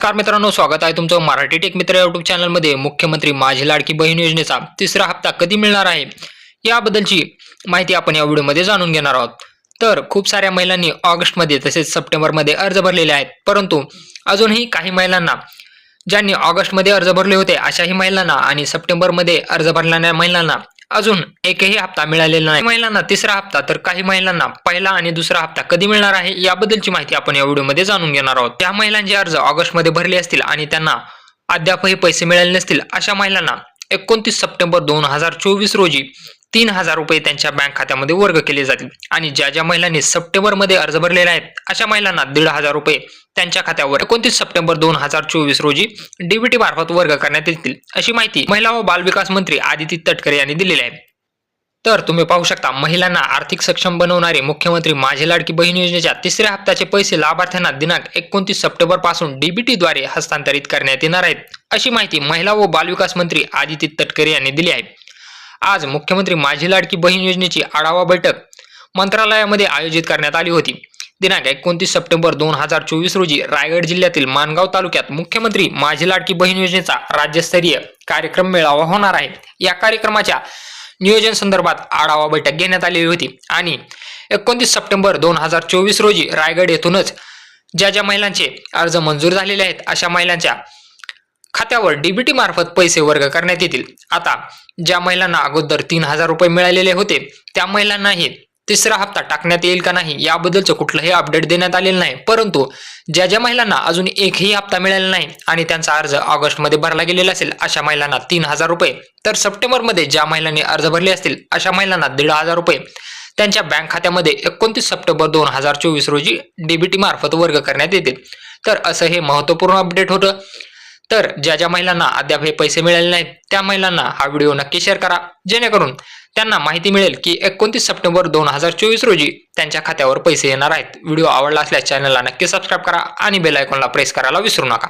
Car मित्रांनो स्वागत आहे तुमचं मराठी टेक मित्र युट्यूब चॅनलमध्ये मुख्यमंत्री माझी लाडकी बहीण योजनेचा तिसरा हप्ता कधी मिळणार आहे? याबद्दलची माहिती आपण या व्हिडिओमध्ये जाणून घेणार आहोत. तर खूप साऱ्या महिलांनी ऑगस्टमध्ये तसेच सप्टेंबरमध्ये अर्ज भरलेले आहेत. परंतु अजूनही काही महिलांना ज्यांनी ऑगस्टमध्ये अर्ज भरले होते अशाही महिलांना आणि सप्टेंबरमध्ये अर्ज भरणाऱ्या महिलांना अजून एकही हप्ता मिळालेला नाही. महिलांना तिसरा हप्ता तर काही महिलांना पहिला आणि दुसरा हप्ता कधी मिळणार आहे याबद्दलची माहिती आपण या व्हिडिओमध्ये जाणून घेणार आहोत. त्या महिलांचे अर्ज ऑगस्टमध्ये भरले असतील आणि त्यांना अद्यापही पैसे मिळाले नसतील अशा महिलांना एकोणतीस सप्टेंबर दोन हजार चोवीस रोजी तीन हजार रुपये त्यांच्या बँक खात्यामध्ये वर्ग केले जातील. आणि ज्या ज्या महिलांनी सप्टेंबरमध्ये अर्ज भरलेले आहेत अशा महिलांना दीड हजार रुपये त्यांच्या खात्यावर एकोणतीस सप्टेंबर दोन हजार चोवीस रोजी डीबीटी मार्फत वर्ग करण्यात येतील. अशी माहिती महिला व बालविकास मंत्री आदिती तटकरे यांनी दिलेली आहे. तर तुम्ही पाहू शकता महिलांना आर्थिक सक्षम बनवणारे मुख्यमंत्री माझी लाडकी बहीण योजनेच्या तिसऱ्या हप्त्याचे पैसे लाभार्थ्यांना दिनांक एकोणतीस सप्टेंबरपासून डीबीटी द्वारे हस्तांतरित करण्यात येणार आहेत. अशी माहिती महिला व बालविकास मंत्री आदिती तटकरे यांनी दिली आहे. आज मुख्यमंत्री माझी लाडकी बहीण योजनेची आढावा बैठक मंत्रालयामध्ये आयोजित करण्यात आली होती. दिनांक एकोणतीस सप्टेंबर दोन हजार चोवीस रोजी रायगड जिल्ह्यातील मानगाव तालुक्यात मुख्यमंत्री माझी लाडकी बहीण योजनेचा राज्यस्तरीय कार्यक्रम मेळावा होणार आहे. या कार्यक्रमाच्या नियोजन संदर्भात आढावा बैठक घेण्यात आलेली होती आणि एकोणतीस सप्टेंबर दोन हजार चोवीस रोजी रायगड येथूनच ज्या ज्या महिलांचे अर्ज मंजूर झालेले आहेत अशा महिलांच्या खात्यावर डीबीटी मार्फत पैसे वर्ग करण्यात येतील. आता ज्या महिलांना अगोदर तीन हजार रुपये मिळालेले होते त्या महिलांनाही तिसरा हप्ता टाकण्यात येईल का नाही याबद्दलचं कुठलंही अपडेट देण्यात आलेलं नाही. परंतु ज्या ज्या महिलांना अजून एकही हप्ता मिळाला नाही आणि त्यांचा अर्ज ऑगस्टमध्ये भरला गेलेला असेल अशा महिलांना तीन हजार रुपये. तर सप्टेंबरमध्ये ज्या महिलांनी अर्ज भरले असतील अशा महिलांना दीड हजार रुपये. त्यांच्या बँक खात्यामध्ये एकोणतीस सप्टेंबर दोन हजार चोवीस रोजी डीबीटी मार्फत वर्ग करण्यात येतील तर असं हे महत्त्वपूर्ण अपडेट होतं. तर ज्या ज्या महिलांना अद्याप हे पैसे मिळाले नाहीत त्या महिलांना हा व्हिडिओ नक्की शेअर करा. जेणेकरून त्यांना माहिती मिळेल की एकोणतीस सप्टेंबर दोन हजार चोवीस रोजी त्यांच्या खात्यावर पैसे येणार आहेत. व्हिडिओ आवडला असल्यास चॅनलला नक्की सबस्क्राईब करा आणि बेल आयकॉनला प्रेस करायला विसरू नका.